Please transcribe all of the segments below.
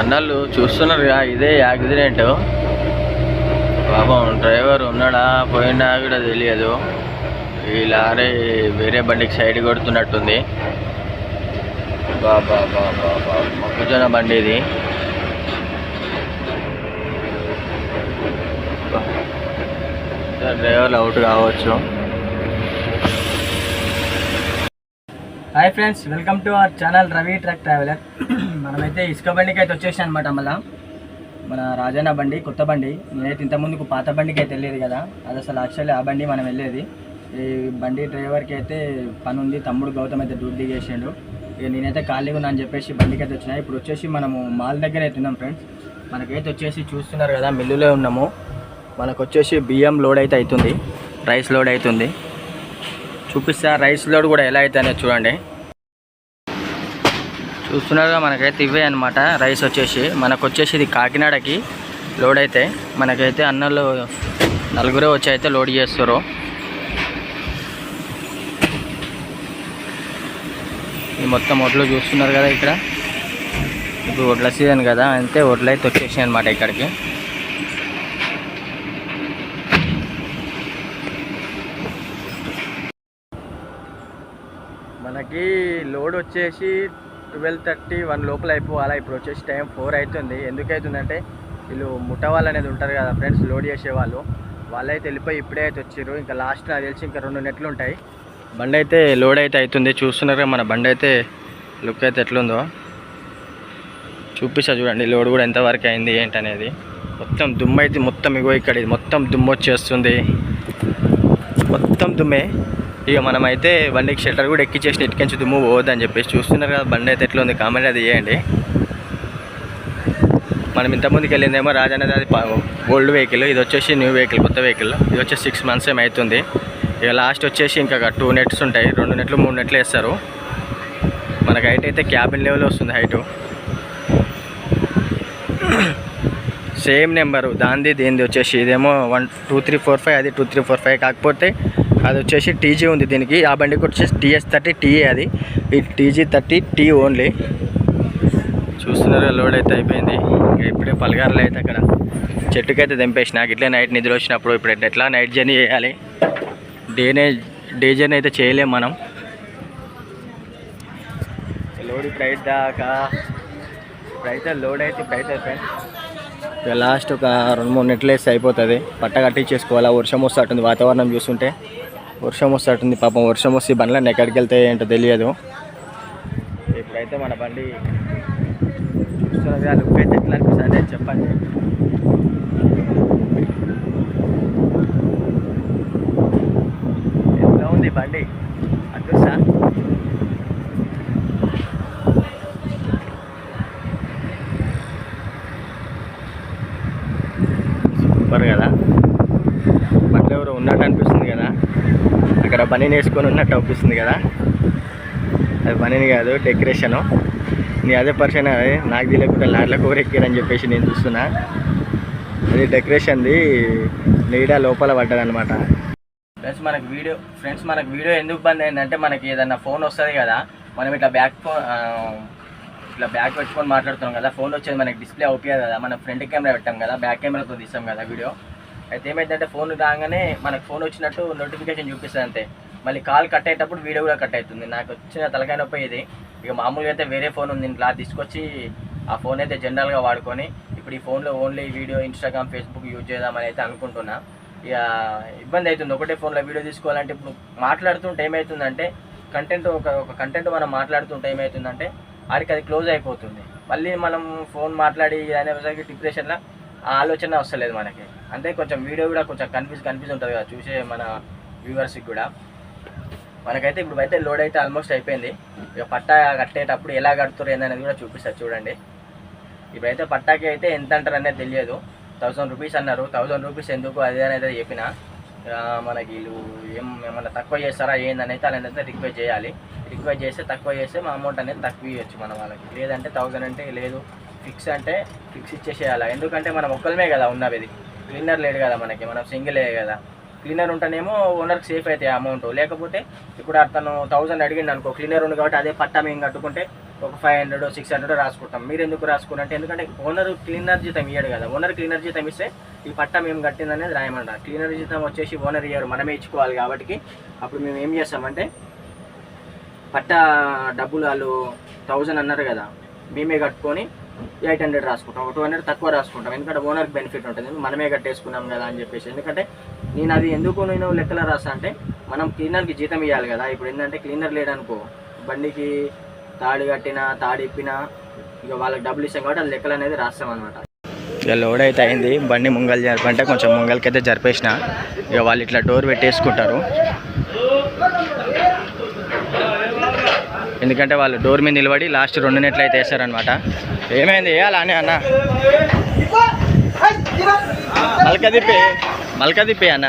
అన్నలు చూస్తున్నారుగా ఇదే యాక్సిడెంట్. పాపం డ్రైవర్ ఉన్నాడా పోయినా కూడా తెలియదు. ఈ లారీ వేరే బండికి సైడ్ కొడుతున్నట్టుంది. బాబా బాబా బా మొక్కజొన్న బండి ఇది. డ్రైవర్ అవుట్ కావచ్చు. Hi friends welcome to our channel Ravi truck traveller మనమైతే ఇసుక బండికి అయితే వచ్చేసాను అనమాట మళ్ళా. మన రాజన్న బండి కొత్త బండి. నేనైతే ఇంతకుముందుకు పాత బండికి అయితే వెళ్ళేది కదా. అది అసలు యాక్చువల్లీ ఆ బండి మనం వెళ్ళేది. ఈ బండి డ్రైవర్కి అయితే పని ఉంది తమ్ముడు గౌతమ్ అయితే డ్యూటీ దిగేసాడు ఇక నేనైతే ఖాళీగా ఉన్నా అని చెప్పేసి బండికి అయితే వచ్చినా. ఇప్పుడు వచ్చేసి మనము మాల్ దగ్గర అయితే ఉన్నాం ఫ్రెండ్స్ మనకైతే వచ్చేసి చూస్తున్నారు కదా మిల్లులో ఉన్నాము. మనకు వచ్చేసి బియ్యం లోడ్ అయితే అవుతుంది. రైస్ లోడ్ అవుతుంది. చూపిస్తా. రైస్ లోడ్ కూడా ఎలా అయితే చూడండి. చూస్తున్నారుగా మనకైతే ఇవే అనమాట రైస్ వచ్చేసి మనకు వచ్చేసి ఇది కాకినాడకి లోడ్ అయితే మనకైతే అన్నలు నలుగురే వచ్చి అయితే లోడ్ చేస్తారు. ఈ మొత్తం ఒడ్లు చూస్తున్నారు కదా ఇక్కడ. ఇప్పుడు వడ్ల సీజన్ కదా అంతే వడ్లు అయితే వచ్చేసాయి అనమాట ఇక్కడికి. మనకి లోడ్ వచ్చేసి ట్వెల్వ్ థర్టీ వన్ లోపల అయిపోవాలా? ఇప్పుడు వచ్చేసి టైం ఫోర్ అవుతుంది ఎందుకు వీళ్ళు ముఠా వాళ్ళు అనేది ఉంటారు కదా ఫ్రెండ్స్ లోడ్ చేసేవాళ్ళు. వాళ్ళైతే వెళ్ళిపోయి ఇప్పుడే అయితే వచ్చారు ఇంకా లాస్ట్ నాకు తెలిసి ఇంకా రెండు నెట్లు ఉంటాయి. బండి అయితే లోడ్ అయితే అవుతుంది చూస్తున్నారు మన బండి అయితే లుక్ అయితే ఎట్లుందో. చూపిస్తా చూడండి లోడ్ కూడా ఎంతవరకు అయింది ఏంటనేది. మొత్తం దుమ్ము అయితే మొత్తం ఇగో ఇక్కడ ఇది మొత్తం దుమ్ము వచ్చేస్తుంది. మొత్తం దుమ్మే. ఇక మనమైతే బండికి షట్టర్ కూడా ఎక్కిచ్చేసి ఇటుకించి దుమ్ము పోవద్దని చెప్పేసి చూస్తున్నారు కదా బండి అయితే ఎట్లా ఉంది కామెంట్ అది చేయండి. మనం ఇంతకుముందుకు వెళ్ళిందేమో అనేది అది ఓల్డ్ వెహికల్ ఇది వచ్చేసి న్యూ వెహికల్ కొత్త వెహికల్ ఇది వచ్చేసి సిక్స్ మంత్స్ ఏమి అవుతుంది ఇక లాస్ట్ వచ్చేసి ఇంకా టూ నెట్స్ ఉంటాయి రెండు నెట్లు మూడు నెట్లు వేస్తారు. మనకి హైట్ అయితే క్యాబిన్ లెవెల్ వస్తుంది హైటు. సేమ్ నెంబరు దాంది దీనిది వచ్చేసి ఇదేమో one two three four five అది టూ త్రీ ఫోర్ ఫైవ్ కాకపోతే అది వచ్చేసి టీజీ ఉంది దీనికి. ఆ బండికి వచ్చేసి టీఎస్ థర్టీ టీఏ అది. ఈ టీజీ థర్టీ టీ ఓన్లీ చూస్తున్నారు లోడ్ అయితే అయిపోయింది. ఇంకా ఇప్పుడే పలగారులు అయితే అక్కడ చెట్టుకైతే దింపేసిన ఇట్లే నైట్ నిద్ర వచ్చినప్పుడు ఇప్పుడు ఎట్లా నైట్ జర్నీ చేయాలి. డేనే డే జర్నీ అయితే చేయలేం మనం. లోడ్ ఇప్పుడు అయితే దాకా ఇప్పుడైతే లోడ్ అయితే ఇప్పుడైతే అయితే ఇక లాస్ట్ ఒక రెండు మూడు నెట్లు వేస్తే అయిపోతుంది. పట్ట కట్టించేసుకోవాలా? వర్షం వస్తుంది వాతావరణం చూస్తుంటే. వర్షం వస్తుంది పాపం వర్షం వస్తే ఈ బండ్లన్నీ ఎక్కడికి వెళ్తాయి ఏంటో తెలియదు. ఇప్పుడైతే మన బండి చూస్తున్నది ఆ లుక్ అయితే ఎట్లా అనిపిస్తుంది చెప్పండి. ఎట్లా ఉంది బండి అడ్డుసా సూపర్ కదా బండి ఎవరు ఉన్నట్టు అనిపిస్తుంది కదా అక్కడ బనీని వేసుకొని ఉన్నట్టు అనిపిస్తుంది కదా. అది బనీని కాదు డెకరేషను. నీ అదే పర్సన్ అది నాకు తెలియకుండా లాడ్ల కూరెక్కారని చెప్పేసి నేను చూస్తున్నా. అది డెకరేషన్ది నీడ లోపల పడ్డదనమాట ఫ్రెండ్స్ మనకి వీడియో ఫ్రెండ్స్ మనకు వీడియో ఎందుకు బంద్ అయిందంటే మనకి ఏదన్నా ఫోన్ వస్తుంది కదా. మనం ఇట్లా బ్యాక్ ఫోన్ ఇట్లా బ్యాక్ పెట్టుకొని మాట్లాడుతున్నాం కదా. ఫోన్ వచ్చేది మనకి డిస్ప్లే అవుతుంది కదా. మనం ఫ్రంట్ కెమెరా పెట్టాం కదా. బ్యాక్ కెమెరాతో తీసాం కదా వీడియో. అయితే ఏమైందంటే ఫోన్ రాగానే మనకు ఫోన్ వచ్చినట్టు నోటిఫికేషన్ చూపిస్తుంది అంతే. మళ్ళీ కాల్ కట్ అయ్యేటప్పుడు వీడియో కూడా కట్ అవుతుంది. నాకు వచ్చిన తలకాయ నొప్పి ఇది. ఇక మామూలుగా అయితే వేరే ఫోన్ ఉంది. ఇంట్లో తీసుకొచ్చి ఆ ఫోన్ అయితే జనరల్గా వాడుకొని ఇప్పుడు ఈ ఫోన్లో only video Instagram Facebook use చేద్దామని అయితే అనుకుంటున్నా. ఇక ఇబ్బంది అవుతుంది. ఒకటే ఫోన్లో వీడియో తీసుకోవాలంటే ఇప్పుడు మాట్లాడుతుంటే ఏమవుతుందంటే కంటెంట్ ఒక ఒక కంటెంట్ మనం మాట్లాడుతుంటే ఏమవుతుందంటే ఆడికి అది క్లోజ్ అయిపోతుంది. మళ్ళీ మనం ఫోన్ మాట్లాడి అనేసరికి డిప్రెషన్లో ఆ ఆలోచన వస్తలేదు మనకి. అంటే కొంచెం వీడియో కూడా కొంచెం కన్ఫ్యూజ్ కన్ఫ్యూజ్ ఉంటుంది కదా చూసే మన వ్యూవర్స్కి కూడా. మనకైతే ఇప్పుడు అయితే లోడ్ అయితే ఆల్మోస్ట్ అయిపోయింది. ఇక పట్టా కట్టేటప్పుడు ఎలా కడుతురు ఏందనేది కూడా చూపిస్తారు చూడండి. ఇప్పుడైతే పట్టాకి అయితే ఎంత అంటారు అనేది తెలియదు. థౌసండ్ రూపీస్ అన్నారు. థౌసండ్ రూపీస్ ఎందుకు అది అనేది చెప్పిన. మనకి వీళ్ళు ఏం ఏమన్నా తక్కువ చేస్తారా ఏందనైతే అలానైతే అయితే రిక్వెస్ట్ చేయాలి. రిక్వెస్ట్ చేస్తే తక్కువ చేస్తే మా అమౌంట్ అనేది తక్కువ ఇవ్వచ్చు మన వాళ్ళకి. లేదంటే థౌసండ్ అంటే లేదు. ఫిక్స్ అంటే ఫిక్స్ ఇచ్చేసేయాలి? ఎందుకంటే మనం ఒక్కలమే కదా ఉన్నది ఇది. క్లీనర్ లేడు కదా మనకి మనం సింగిలే కదా. క్లీనర్ ఉంటేనేమో ఓనర్కి సేఫ్ అవుతాయి అమౌంట్ లేకపోతే ఇప్పుడు అతను థౌసండ్ అడిగిండు అనుకో క్లీనర్ ఉంది కాబట్టి అదే పట్టా మేము కట్టుకుంటే ఒక ఫైవ్ హండ్రెడ్ సిక్స్ హండ్రెడ్ రాసుకుంటాం. మీరు ఎందుకు రాసుకున్నారంటే ఎందుకంటే ఓనర్ క్లీనర్ జీతం ఇయ్యాడు కదా. ఓనర్ క్లీనర్ జీతం ఇస్తే ఈ పట్టా మేము కట్టిందనేది రాయమంటారు క్లీనర్ జీతం వచ్చేసి ఓనర్ ఇయ్యారు మనమే ఇచ్చుకోవాలి కాబట్టి అప్పుడు మేము ఏం చేస్తామంటే పట్టా డబ్బులు వాళ్ళు థౌజండ్ అన్నారు కదా మేమే కట్టుకొని ఎయిట్ హండ్రెడ్ రాసుకుంటాం. ఒక టూ హండ్రెడ్ తక్కువ రాసుకుంటాం. ఎందుకంటే ఓనర్కి బెనిఫిట్ ఉంటుంది. మనమే కట్టేసుకున్నాం కదా అని చెప్పేసి. ఎందుకంటే నేను అది ఎందుకు నేను లెక్కలో రాసా అంటే మనం క్లీనర్కి జీతం ఇవ్వాలి కదా. ఇప్పుడు ఏంటంటే క్లీనర్ లేడనుకో బండికి తాడి కట్టినా తాడి ఇప్పినా ఇక వాళ్ళకి డబ్బులు ఇస్తాం కాబట్టి అది లెక్కలు అనేది రాస్తాం అనమాట ఇక లోడ్ అయితే అయింది. బండి ముంగల్ జరపంటే కొంచెం ముంగల్కి అయితే జరిపేసిన. ఇక వాళ్ళు ఇట్లా డోర్ పెట్టేసుకుంటారు. ఎందుకంటే వాళ్ళు డోర్ మీద నిలబడి లాస్ట్ రెండు నెట్లు అయితే వేసారనమాట ఏమైంది? వేయాలా అని అన్న. మల్క తిప్పి మల్క తిప్పి అన్న.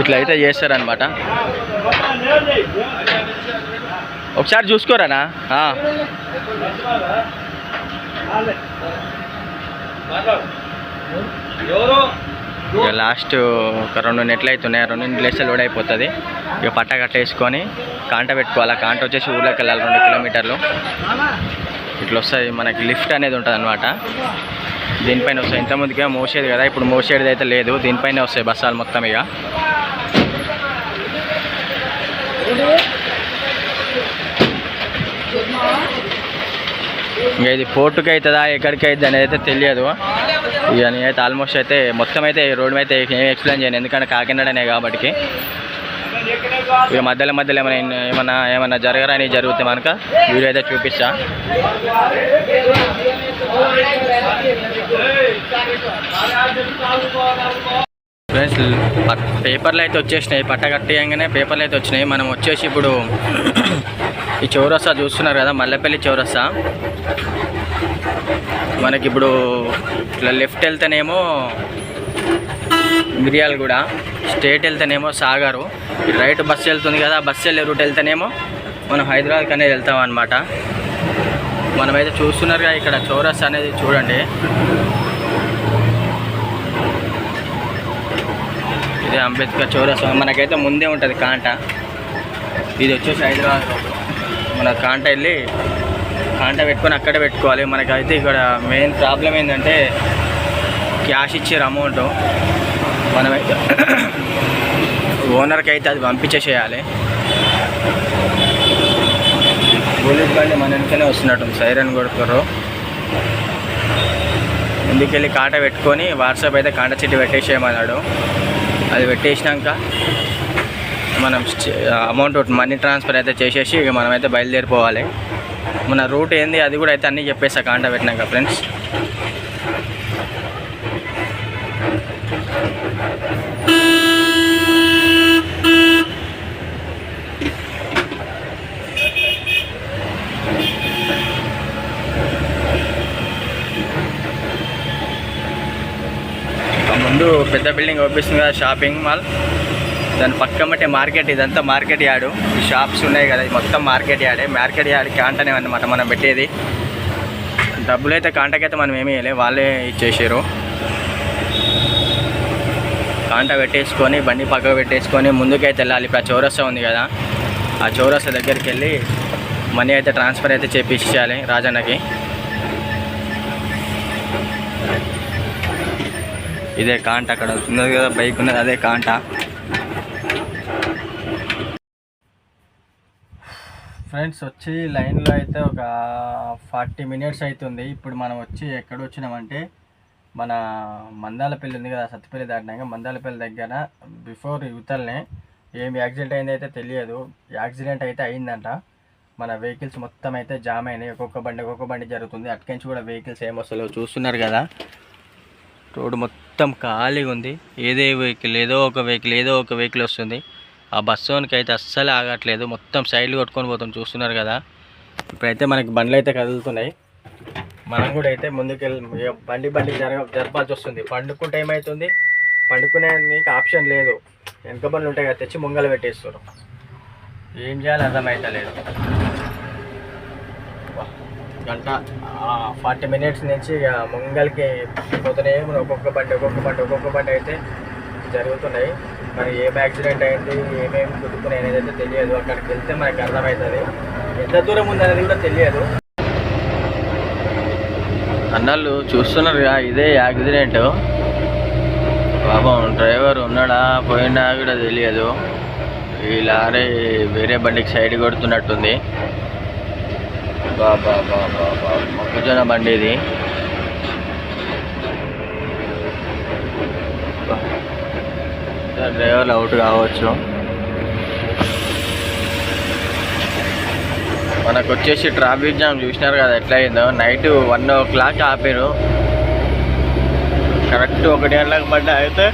ఇట్లా అయితే చేస్తారనమాట ఒకసారి చూసుకోరానా ఇక లాస్ట్ ఒక రెండు నెట్లు అవుతున్నాయి. ఆ రెండు నెట్లు వేస్తే లోడ్ అయిపోతుంది. ఇక పట్ట కట్టేసుకొని కాంట పెట్టుకోవాలి. కాంట వచ్చేసి ఊర్లోకి వెళ్ళాలి రెండు కిలోమీటర్లు. ఇట్లా వస్తుంది. మనకి లిఫ్ట్ అనేది ఉంటుంది అనమాట దీనిపైన వస్తాయి ఇంతకుముందుగా మోసేది కదా. ఇప్పుడు మోసేది అయితే లేదు. దీనిపైన వస్తాయి బస్సాలు మొత్తం ఇక. ఇంకా ఇది పోర్టుకి అవుతుందా ఎక్కడికి అవుతుంది అనేది అయితే తెలియదు. ఇక నేనైతే ఆల్మోస్ట్ అయితే మొత్తం అయితే రోడ్డు అయితే ఏం ఎక్స్ప్లెయిన్ చేయను ఎందుకంటే కాకినాడనే కాబట్టి. ఇక మధ్యలో మధ్యలో ఏమైనా ఏమన్నా ఏమన్నా జరగరాని జరిగితే మనక వీడియో అయితే చూపిస్తా. ఫ్రెండ్స్ పేపర్లు అయితే వచ్చేసినాయి పట్ట కట్టేయంగానే పేపర్లు అయితే వచ్చినాయి. మనం వచ్చేసి ఇప్పుడు ఈ చౌరస్తా చూస్తున్నారు కదా మల్లెపల్లి చౌరస్తా. మనకి ఇప్పుడు ఇట్లా లెఫ్ట్ వెళ్తేనేమో మిరియాలగూడ స్టేట్ వెళ్తేనేమో సాగరు. రైట్ బస్సు వెళ్తుంది కదా బస్సు వెళ్ళే రూట్ వెళ్తేనేమో మనం హైదరాబాద్కి అనేది వెళ్తాం అనమాట మనమైతే చూస్తున్నారుగా ఇక్కడ చౌరస్తా అనేది చూడండి. ఇదే అంబేద్కర్ చౌరస్తా. మనకైతే ముందే ఉంటుంది కాంట. ఇది వచ్చేసి హైదరాబాద్ రోడ్డు. మన కాంట వెళ్ళి కాంట పెట్టుకొని అక్కడే పెట్టుకోవాలి. మనకైతే ఇక్కడ మెయిన్ ప్రాబ్లం ఏంటంటే క్యాష్ ఇచ్చారు అమౌంట్ మనమైతే ఓనర్కి అయితే అది పంపించేసేయాలి. బుల్లెట్ బండి మన వెనకనే వస్తున్నట్టు సైరన్ కొడుకుర్రు ముందుకెళ్ళి కాంట పెట్టుకొని వాట్సాప్ అయితే కాంట చెట్టు పెట్టేసేయమన్నాడు. అది పెట్టేసినాక మనం అమౌంట్ మనీ ట్రాన్స్ఫర్ అయితే చేసేసి ఇక మనమైతే బయలుదేరిపోవాలి. మన రూట్ ఏంది అది కూడా అయితే అన్నీ చెప్పేసా కాంట పెట్టినాక ఫ్రెండ్స్ ముందు పెద్ద బిల్డింగ్ ఓపిస్తుంది కదా షాపింగ్ మాల్ దాని పక్క మట్టే మార్కెట్ ఇదంతా మార్కెట్ యార్డు. ఈ షాప్స్ ఉన్నాయి కదా మొత్తం మార్కెట్ యార్డే. మార్కెట్ యార్డ్ కాంటనే అన్నమాట మనం పెట్టేది. డబ్బులు అయితే కాంటకైతే మనం ఏమీ వేయలే వాళ్ళే ఇచ్చేసారు. కాంట పెట్టేసుకొని బండి పక్కకు పెట్టేసుకొని ముందుకైతే వెళ్ళాలి. ఇప్పుడు ఆ చౌరస్తా ఉంది కదా ఆ చౌరస్తా దగ్గరికి వెళ్ళి మనీ అయితే ట్రాన్స్ఫర్ అయితే చేపించాలి రాజన్నకి. ఇదే కాంట అక్కడ ఉన్నది కదా బైక్ ఉన్నది అదే కాంట. ఫ్రెండ్స్ వచ్చి లైన్లో అయితే ఒక ఫార్టీ మినిట్స్ అవుతుంది ఇప్పుడు మనం వచ్చి ఎక్కడ వచ్చినామంటే మన మందాలపల్లి ఉంది కదా సత్తిపల్లి దాటినాక మందాలపల్లి దగ్గర బిఫోర్ యువతల్నే ఏం యాక్సిడెంట్ అయింది అయితే తెలియదు. యాక్సిడెంట్ అయితే అయిందంట. మన వెహికల్స్ మొత్తం అయితే జామ్ అయినాయి. ఒక్కొక్క బండి ఒక్కొక్క బండి జరుగుతుంది. అటుకెంచి కూడా వెహికల్స్ ఏం వస్తలేవు. చూస్తున్నారు కదా రోడ్డు మొత్తం ఖాళీగా ఉంది. ఏదే వెహికల్ ఏదో ఒక వెహికల్ ఏదో ఒక వెహికల్ వస్తుంది. ఆ బస్సుకి అయితే అస్సలు ఆగట్లేదు. మొత్తం సైడ్లు కొట్టుకొని పోతాం చూస్తున్నారు కదా? ఇప్పుడైతే మనకి బండ్లు అయితే కదులుతున్నాయి. మనం కూడా అయితే ముందుకెళ్ళి ఇక బండి బండి జరగ జరపాల్సి వస్తుంది. పండుకుంటే ఏమవుతుంది పండుకునే ఆప్షన్ లేదు. వెనక బండ్లు ఉంటాయి కదా తెచ్చి ముంగలు పెట్టేస్తారు ఏం చేయాలి అర్థమైతే లేదు గంట ఫార్టీ మినిట్స్ నుంచి ఇక ముంగల్కి పోతున్నాయి ఒక్కొక్క బండి ఒక్కొక్క బండి ఒక్కొక్క బండి అయితే జరుగుతున్నాయి. మరి ఏం యాక్సిడెంట్ అయింది ఏమేమి కుట్టుకున్నాయి అనేది అయితే తెలియదు. అక్కడికి వెళ్తే మనకి అర్థమవుతుంది. ఎంత దూరం ఉందనేది కూడా తెలియదు. అన్నలు చూస్తున్నారుగా ఇదే యాక్సిడెంట్ పాపం డ్రైవర్ ఉన్నాడా పోయినా కూడా తెలియదు. ఈ లారీ వేరే బండికి సైడ్ కొడుతున్నట్టుంది. బాబా బాబా బా. మొక్కజొన్న బండి ఇది. డ్రైవర్లు అవుట్ కావచ్చు. మనకు వచ్చేసి ట్రాఫిక్ జామ్ చూసినారు కదా ఎట్లా అయిందో నైట్ వన్ ఓ క్లాక్ ఆపారు. కరెక్ట్ ఒకటి గంటలకు పడ్డా అయితే.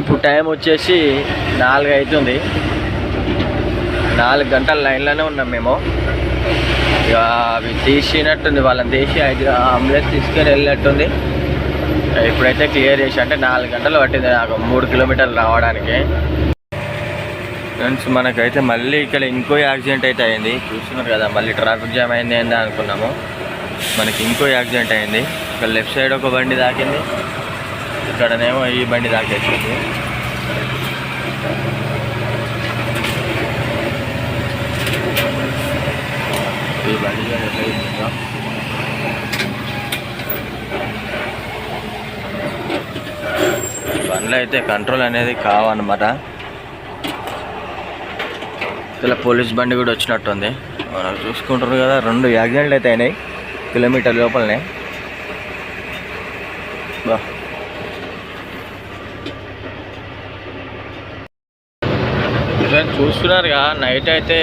ఇప్పుడు టైం వచ్చేసి నాలుగు అవుతుంది నాలుగు గంటల లైన్లోనే ఉన్నాం మేము. ఇక అవి తీసినట్టుంది వాళ్ళని తీసి ఐదు అంబులెన్స్ తీసుకొని వెళ్ళినట్టుంది. ఇప్పుడైతే క్లియర్ చేసి అంటే నాలుగు గంటలు పట్టింది నాకు మూడు కిలోమీటర్లు రావడానికి. ఫ్రెండ్స్ మనకైతే మళ్ళీ ఇక్కడ ఇంకో యాక్సిడెంట్ అయితే అయింది. చూస్తున్నారు కదా మళ్ళీ ట్రాఫిక్ జామ్ అయింది ఏందా అనుకున్నాము. మనకి ఇంకో యాక్సిడెంట్ అయింది. ఇక్కడ లెఫ్ట్ సైడ్ ఒక బండి దాకింది. ఇక్కడనేమో ఈ బండి దాకేసింది. ఈ బండి చూడండి ఎట్లా అయిపోయిందో. బండ్లు అయితే కంట్రోల్ అనేది కావన్నమాట. ఇలా పోలీస్ బండి కూడా వచ్చినట్టుంది. మనం చూసుకుంటారు కదా రెండు యాక్సిడెంట్లు అయితే అయినాయి కిలోమీటర్ లోపలనే. బా. చూస్తున్నారుగా నైట్ అయితే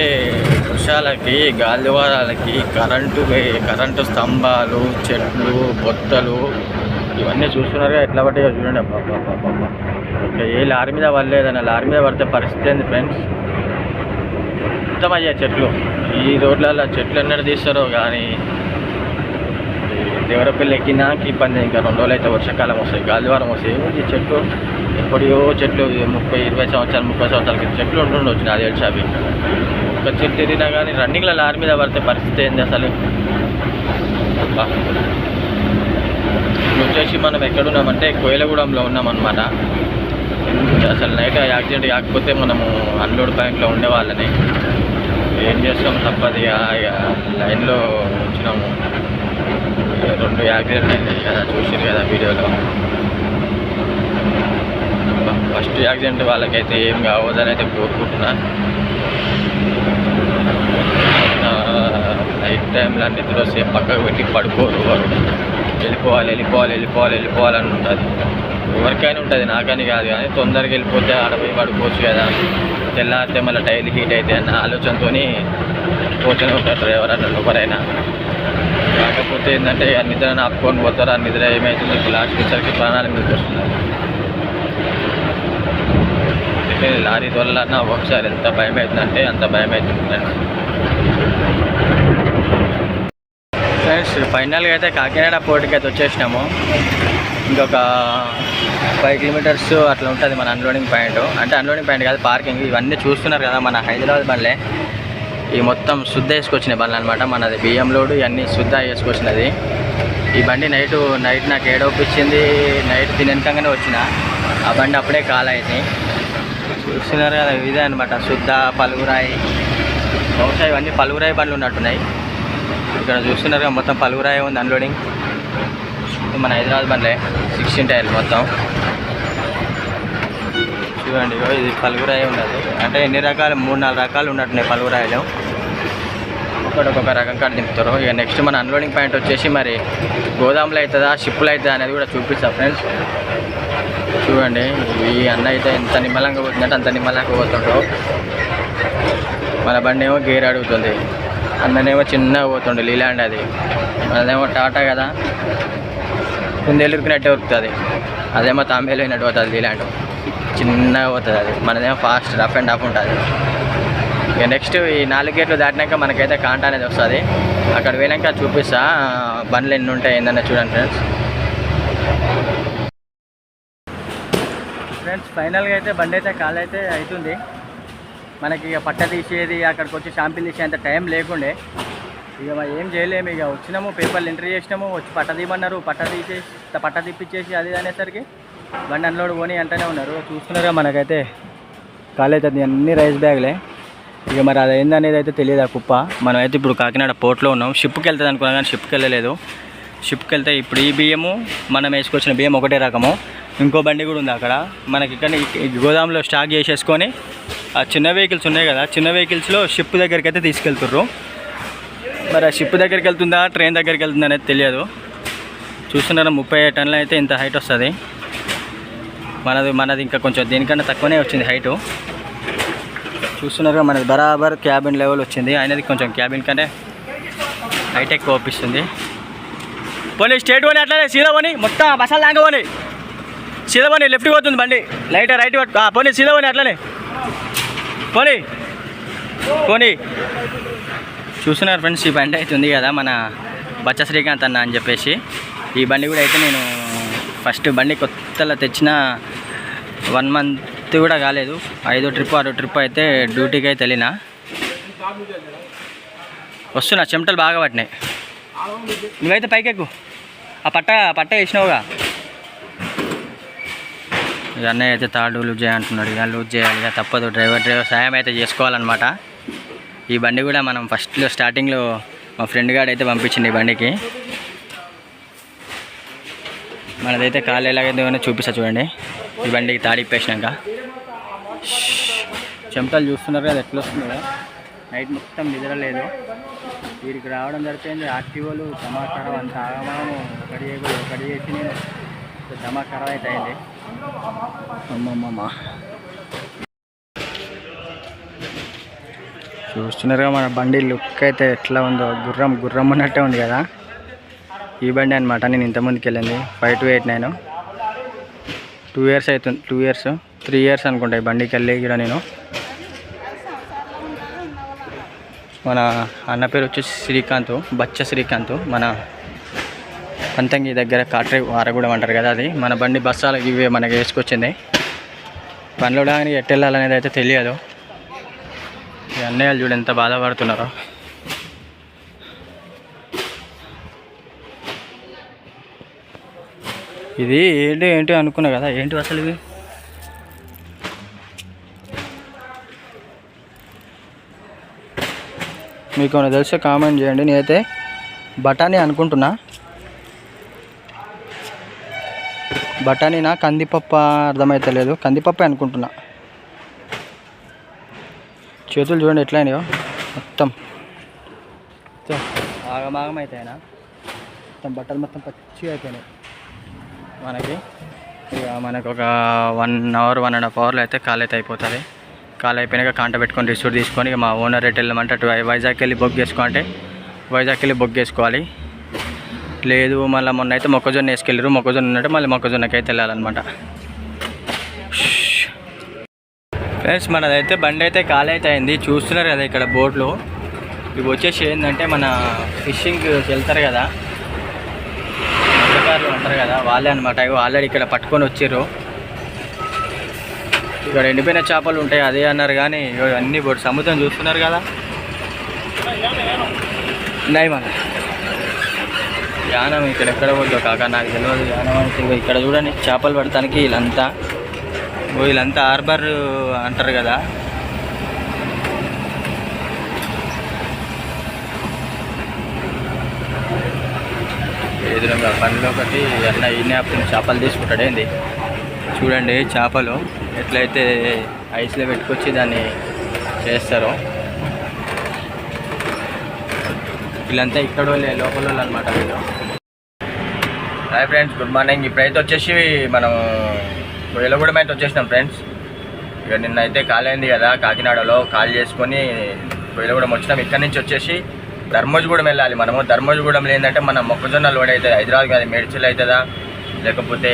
వర్షాలకి గాలివారాలకి కరెంటు కరెంటు స్తంభాలు చెట్లు బొత్తలు ఇవన్నీ చూస్తున్నారుగా ఎట్లా పట్టాయో చూడండి. ఇంకా ఏ లారీ మీద పడలేదన్న లారీ మీద పడితే పరిస్థితి ఏంది ఫ్రెండ్స్? మొత్తం అయ్యా చెట్లు. ఈ రోడ్లలో చెట్లు ఎన్నడూ తీస్తారో కానీ దేవరపల్లి ఎక్కినాక ఇబ్బంది. ఇంకా రెండు రోజులు అయితే వర్షాకాలం వస్తాయి గాలివారం వస్తాయి. ఈ చెట్లు ఎప్పుడో చెట్లు ముప్పై ఇరవై సంవత్సరాలు ముప్పై సంవత్సరాల క్రితం చెట్లు ఉంటుండొచ్చు నాది ఏడు షాపింగ్ ఒక చెట్టు తిరిగినా కానీ రన్నింగ్లో లారీ మీద పడితే పరిస్థితి ఏంది అసలు? వచ్చేసి మనం ఎక్కడున్నామంటే కోయలగూడెంలో ఉన్నామన్నమాట. అసలు నైట్ యాక్సిడెంట్ కాకపోతే మనము అన్లోడ్ పాయింట్లో ఉండేవాళ్ళని ఏం చేస్తాం తప్పదు ఇక లైన్లో వచ్చినాము. ఇక రెండు యాక్సిడెంట్ అయినాయి కదా చూసారు కదా వీడియోలో. ఫస్ట్ యాక్సిడెంట్ వాళ్ళకైతే ఏం కావద్దని అయితే కోరుకుంటున్నా నైట్ టైంలో నిద్ర సేపు పక్కకు పెట్టి పడుకోరు వారు వెళ్ళిపోవాలి వెళ్ళిపోవాలి వెళ్ళిపోవాలి వెళ్ళిపోవాలని ఉంటుంది. ఎవరికైనా ఉంటుంది నాకని కాదు కానీ తొందరగా వెళ్ళిపోతే ఆడపోయి పడుకోవచ్చు కదా. తెల్లారితే మళ్ళీ డైలీ హీట్ అయితే అన్న ఆలోచనతో పోతూనే ఉంటారు డ్రైవర్ అన్న ఎవరైనా. కాకపోతే ఏంటంటే ఆ నిద్రను ఆపుకొని పోతారు ఆ నిద్ర ఏమవుతుంది లాస్ట్ వచ్చరికి ప్రాణాలు మీకు వస్తున్నారు. లారీ తోలన్నా ఒకసారి ఎంత భయం అవుతుందంటే అంత భయం అవుతుంది. ఫ్రెండ్స్ ఫైనల్గా అయితే కాకినాడ పోర్టుకి అయితే వచ్చేసినాము. ఇంకొక ఫైవ్ కిలోమీటర్స్ అట్లా ఉంటుంది మన అన్లోడింగ్ పాయింట్ అంటే అన్లోడింగ్ పాయింట్ కాదు పార్కింగ్ ఇవన్నీ చూస్తున్నారు కదా మన హైదరాబాద్ బండ్లే. ఈ మొత్తం శుద్ధ వేసుకొచ్చిన బండ్లు అనమాట మనది బియ్యం లోడు ఇవన్నీ శుద్ధ వేసుకొచ్చినది. ఈ బండి నైట్ నైట్ నాకు ఏడవపించింది నైట్ తినకగానే వచ్చిన. ఆ బండి అప్పుడే కాలైంది చూస్తున్నారు కదా ఇదే అనమాట శుద్ధ పలుగురాయి బహుశా ఇవన్నీ పలుగురాయి బండ్లు ఉన్నట్టున్నాయి. ఇక్కడ చూస్తున్నారు మొత్తం పలుగురాయి ఉంది అన్లోడింగ్ మన హైదరాబాద్ బండ్లే సిక్స్టీన్ టైర్లు మొత్తం. చూడండి ఇది పలుగురాయి ఉన్నది. అంటే ఎన్ని రకాలు మూడు నాలుగు రకాలు ఉన్నట్టున్నాయి పలుగురాయిలు ఒకటి ఒక్కొక్క రకం కాడ దింపుతారు. ఇక నెక్స్ట్ మన అన్లోడింగ్ పాయింట్ వచ్చేసి మరి గోదాములు అవుతుందా షిప్పులు అవుతుందా అనేది కూడా చూపిస్తా ఫ్రెండ్స్ చూడండి ఈ అన్న అయితే ఎంత నిమ్మలంగా పోతుందంటే అంత నిమ్మలంగా పోతుండ్రు. మన బండి ఏమో గేర్ అడుగుతుంది. అన్ననేమో చిన్నగా పోతుండే లీలాండ్ అది. అదేమో టాటా కదా. కుందేలు ఉరికినట్టే ఉరుకుతుంది. అదేమో తాంబేలు అయినట్టు పోతుంది లీలాండ్. చిన్నగా పోతుంది అది. మనదేమో ఫాస్ట్ రఫ్ అండ్ టఫ్ ఉంటుంది. ఇక నెక్స్ట్ ఈ నాలుగు గేట్లు దాటినాక మనకైతే కాంటా అనేది వస్తుంది. అక్కడ పోయినాక చూపిస్తా బండ్లు ఎన్ని ఉంటాయి ఏందన్నా చూడండి ఫ్రెండ్స్. ఫ్రెండ్స్ ఫైనల్గా అయితే బండి అయితే కాల్ అయితే అవుతుంది మనకి ఇక పట్ట తీసేది అక్కడికి వచ్చి షాంపిల్ తీసేంత టైం లేకుండే. ఇక ఏం చేయలేము ఇక వచ్చినాము పేపర్లు ఎంట్రీ చేసినాము వచ్చి పట్ట తీయమన్నారు పట్ట తీసేసి పట్ట తిప్పించేసి అది అనేసరికి బండి అన్లోడ్ కొని అంటనే ఉన్నారు. చూస్తున్నారుగా మనకైతే కాలేజ్ అది అన్ని రైస్ బ్యాగ్లే. ఇక మరి అది ఏందనేది అయితే తెలియదు ఆ కుప్ప. మనం అయితే ఇప్పుడు కాకినాడ పోర్ట్లో ఉన్నాం. షిప్కి వెళ్తుంది అనుకున్నాం కానీ షిప్కి వెళ్ళలేదు. షిప్కి వెళ్తే ఇప్పుడు ఈ బియ్యము మనం వేసుకొచ్చిన బియ్యం ఒకటే రకము. ఇంకో బండి కూడా ఉంది అక్కడ. మనకి ఇక్కడ ఈ- గోదాంలో స్టాక్ చేసేసుకొని చిన్న వెహికల్స్ ఉన్నాయి కదా చిన్న వెహికల్స్లో షిప్ దగ్గరికి అయితే తీసుకెళ్తుర్రు. మరి ఆ షిప్ దగ్గరికి వెళ్తుందా ట్రైన్ దగ్గరికి వెళ్తుందా అనేది తెలియదు. చూస్తున్నారా ముప్పై టన్నులు అయితే ఇంత హైట్ వస్తుంది. మనది మనది ఇంకా కొంచెం దీనికన్నా తక్కువనే వచ్చింది హైటు. చూస్తున్నారుగా మనది బరాబర్ క్యాబిన్ లెవెల్ వచ్చింది. అయినది కొంచెం క్యాబిన్ కంటే హైటెక్ ఓపిస్తుంది ఒప్పిస్తుంది పోనీ స్టేట్ పోనీ అట్లనే సీదా పోనీ మొత్తం బసాలు దాకా పోనీ. సీదా పోనీ పోతుంది బండి. లైట్ రైట్ పట్టు పోనీ సీదా పోనీ పోనీ. పోనీ. చూస్తున్నారు ఫ్రెండ్స్ ఈ బండి అయితే ఉంది కదా మన బచ్చ శ్రీకాంత్ అన్న అని చెప్పేసి. ఈ బండి కూడా అయితే నేను ఫస్ట్ బండి కొత్తలో తెచ్చిన వన్ మంత్ కూడా కాలేదు. ఐదో ట్రిప్ ఆరో ట్రిప్ అయితే డ్యూటీకి అయితే వెళ్ళిన. వస్తున్నా చెమటలు బాగా పట్టినాయి. నువ్వైతే పైకెక్కు. ఆ పట్ట పట్ట వేసినావుగా. ఇక అన్నయ్య అయితే తాడు లూజ్ చేయంటున్నాడు ఇక లూజ్ చేయాలి ఇక తప్పదు. డ్రైవర్ డ్రైవర్ సాయం అయితే చేసుకోవాలన్నమాట. ఈ బండి కూడా మనం ఫస్ట్లో స్టార్టింగ్లో మా ఫ్రెండ్ గాడు అయితే పంపించింది ఈ బండికి. మనదైతే కాలు ఎలాగైతే ఏమైనా చూపిస్తా చూడండి. ఈ బండికి తాడి ఇప్పేసినాక. చెమటలు చూస్తున్నారు కదా ఎట్లా వస్తుందో నైట్ మొత్తం నిద్రలేదు వీరికి రావడం జరిపోయింది ఆర్టీఓలు సమాచారం అంత ఆగమానం ఒకటి చేయకూడదు ఒకటి చేసి నేను సమాచారం అయితే అయింది. అమ్మమ్మమ్మ. చూస్తున్నారుగా మన బండి లుక్ అయితే ఎట్లా ఉందో. గుర్రం గుర్రం ఉన్నట్టే ఉంది కదా. ఈ బండి అనమాట నేను ఇంతమందికి వెళ్ళింది. Five two eight nine. Two years అవుతుంది టూ ఇయర్స్ త్రీ ఇయర్స్ అనుకుంటా ఈ బండికి వెళ్ళి కూడా నేను. మన అన్న పేరు వచ్చేసి శ్రీకాంత్ బచ్చ శ్రీకాంత్ మన పంతంగి దగ్గర కాట్రి వారగూడెం అంటారు కదా అది. మన బండి బస్సాలు ఇవే మనకి వేసుకొచ్చింది. పనిలో కానీ ఎట్టు వెళ్ళాలనేది అయితే తెలియదు. ఈ అన్నయ్యలు చూడు ఎంత బాధపడుతున్నారో. ఇది ఏంటి ఏంటి అనుకున్నా కదా ఏంటి అసలు ఇవి మీకు ఏమైనా తెలిస్తే కామెంట్ చేయండి. నేనైతే బఠానీ అనుకుంటున్నా. బఠానీనా కందిపప్ప అర్థమైతలేదు. కందిపప్పే అనుకుంటున్నా. చేతులు చూడండి ఎట్లయినాయో. మొత్తం. ఆగమాగం అయితేనా మొత్తం బట్టలు మొత్తం పచ్చిగా అయిపోయినాయి. మనకి ఇక మనకు ఒక one hour one and half అవర్లో అయితే కాల్ అయితే అయిపోతుంది. కాల్ అయిపోయినాక కాంట పెట్టుకొని రిసీట్ తీసుకొని మా ఓనర్ రేట్ వెళ్ళమంటే అటు వైజాగ్కి వెళ్ళి బుక్ చేసుకో అంటే వైజాగ్కి వెళ్ళి బుక్ చేసుకోవాలి. లేదు మళ్ళీ మొన్న అయితే మొక్కజొన్న వేసుకెళ్ళారు మొక్కజొన్న ఉన్నట్టు మళ్ళీ మొక్కజొన్నకి అయితే వెళ్ళాలన్నమాట ఫ్రెండ్స్ మనదైతే బండి అయితే ఖాళీ అయితే అయింది చూస్తున్నారు కదా ఇక్కడ బోట్లు ఇవి వచ్చేసి ఏంటంటే మన ఫిషింగ్ వెళ్తారు కదా. మత్స్యకారులు ఉంటారు కదా వాళ్ళే అనమాట ఇవి ఆల్రెడీ ఇక్కడ పట్టుకొని వచ్చారు ఇక్కడ ఎండిపోయిన చేపలు ఉంటాయి అదే అన్నారు కానీ అన్ని సముద్రం చూస్తున్నారు కదా. మన యానం ఇక్కడ ఎక్కడ పోతుందో కాక నాకు తెలియదు యానం అంటే ఇక్కడ చూడండి చేపలు పడటానికి వీళ్ళంతా. వీళ్ళంతా హార్బర్ అంటారు కదా. ఎదురుగా పనిలో ఒకటి అన్న ఈయన అప్పుడు చేపలు తీసుకుంటాడేంది చూడండి చేపలు ఎట్లయితే ఐస్లో పెట్టుకొచ్చి దాన్ని చేస్తారో. వీళ్ళంతా ఇక్కడ వాళ్ళే లోపల వాళ్ళు అనమాట వీళ్ళు. హాయ్ ఫ్రెండ్స్ గుడ్ మార్నింగ్ ఇప్పుడైతే వచ్చేసి మనం వేలగూడెం అయితే వచ్చేసినాం ఫ్రెండ్స్ ఇక నిన్న అయితే కాల్ అయింది కదా కాకినాడలో కాల్ చేసుకొని వేలగూడెం వచ్చినాం. ఇక్కడి నుంచి వచ్చేసి ధర్మోజగూడెం వెళ్ళాలి మనము. ధర్మోజగూడెంలో ఏంటంటే మన మొక్కజొన్న లోడ్ అవుతుంది హైదరాబాద్ కాదు మేడ్చల్ అవుతుందా లేకపోతే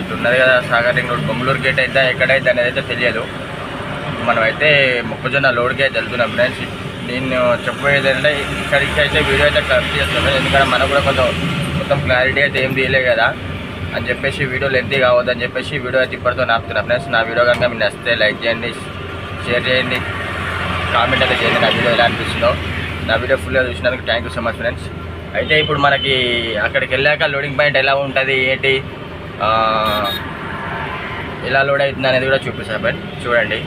ఇటు ఉన్నది కదా Sagar ring road Bommaluru gate అయితే ఎక్కడైతే అనేది అయితే తెలియదు. మనమైతే మొక్కజొన్న లోడ్కి అయితే వెళ్తున్నాం ఫ్రెండ్స్ నేను చెప్పబోయేది ఏంటంటే ఇక్కడికి అయితే వీడియో అయితే కరెక్ట్ చేస్తున్నాను ఎందుకంటే మనకు కూడా కొంచెం మొత్తం క్లారిటీ అయితే ఏం తీయలే కదా. అని చెప్పేసి వీడియో లెంతీ కావద్దని చెప్పేసి వీడియో అయితే ఇప్పటితో నాపుతున్నా. ఫ్రెండ్స్ నా వీడియో కనుక మీరు నచ్చితే లైక్ చేయండి షేర్ చేయండి కామెంట్ అయితే చేయండి. నా వీడియో ఎలా అనిపిస్తుందో. నా వీడియో ఫుల్గా చూసినందుకు thank you so much friends అయితే ఇప్పుడు మనకి అక్కడికి వెళ్ళాక లోడింగ్ పాయింట్ ఎలా ఉంటుంది ఏంటి? ఎలా లోడ్ అవుతుంది అనేది కూడా చూపిస్తాను ఫ్రెండ్ చూడండి.